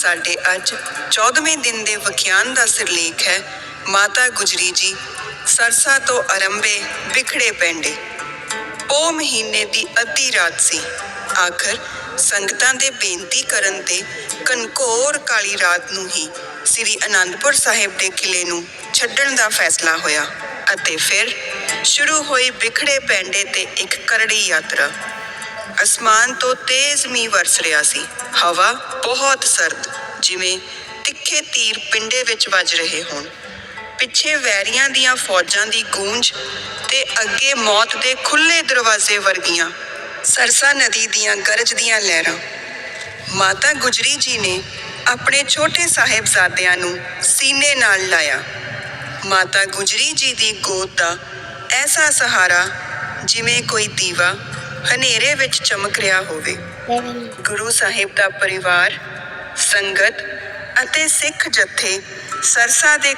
ਸਾਡੇ ਅੱਜ 14ਵੇਂ ਦਿਨ ਦੇ ਵਿਖਿਆਨ ਦਾ ਸਿਰਲੇਖ ਹੈ, ਮਾਤਾ ਗੁਜਰੀ ਜੀ, ਸਰਸਾ ਤੋਂ ਅਰੰਭੇ ਵਿਖੜੇ ਪੈਂਡੇ ਉਹ ਮਹੀਨੇ ਦੀ ਅੱਧੀ ਰਾਤ ਸੀ। ਆਖਰ ਸੰਗਤਾਂ ਦੇ ਬੇਨਤੀ ਕਰਨ ਤੇ ਕਨਕੋਰ ਕਾਲੀ ਰਾਤ ਨੂੰ ਹੀ ਸ੍ਰੀ ਅਨੰਦਪੁਰ ਸਾਹਿਬ ਦੇ ਕਿਲੇ ਨੂੰ ਛੱਡਣ ਦਾ ਫੈਸਲਾ ਹੋਇਆ ਅਤੇ ਫਿਰ ਸ਼ੁਰੂ ਹੋਈ ਵਿਖੜੇ ਪੈਂਡੇ ਤੇ ਇੱਕ ਕਰੜੀ ਯਾਤਰਾ। ਅਸਮਾਨ ਤੋਂ ਤੇਜ਼ ਮੀਂਹ ਵਰਸ ਰਿਹਾ ਸੀ। ਹਵਾ ਬਹੁਤ ਸਰਦ, ਜਿਵੇਂ ਤਿੱਖੇ ਤੀਰ ਪਿੰਡੇ ਵਿੱਚ ਵੱਜ ਰਹੇ ਹੋਣ। ਪਿੱਛੇ ਵੈਰੀਆਂ ਦੀਆਂ ਫੌਜਾਂ ਦੀ ਗੂੰਜ ਤੇ ਅੱਗੇ ਮੌਤ ਦੇ ਖੁੱਲੇ ਦਰਵਾਜ਼ੇ ਵਰਗੀਆਂ ਸਰਸਾ ਨਦੀ ਦੀਆਂ ਗਰਜਦੀਆਂ ਲਹਿਰਾਂ। ਮਾਤਾ ਗੁਜਰੀ ਜੀ ਨੇ ਆਪਣੇ ਛੋਟੇ ਸਾਹਿਬਜ਼ਾਦਿਆਂ ਨੂੰ ਸੀਨੇ ਨਾਲ ਲਾਇਆ। ਮਾਤਾ ਗੁਜਰੀ ਜੀ ਦੀ ਗੋਦ ਦਾ ਐਸਾ ਸਹਾਰਾ, ਜਿਵੇਂ ਕੋਈ ਦੀਵਾ ਹਨੇਰੇ ਵਿੱਚ ਚਮਕ ਰਿਹਾ ਹੋਵੇ। ਗੁਰੂ ਸਾਹਿਬ ਦਾ ਪਰਿਵਾਰ, ਸੰਗਤ ਅਤੇ ਸਿੱਖ ਜਥੇ ਸਰਸਾ ਦੇ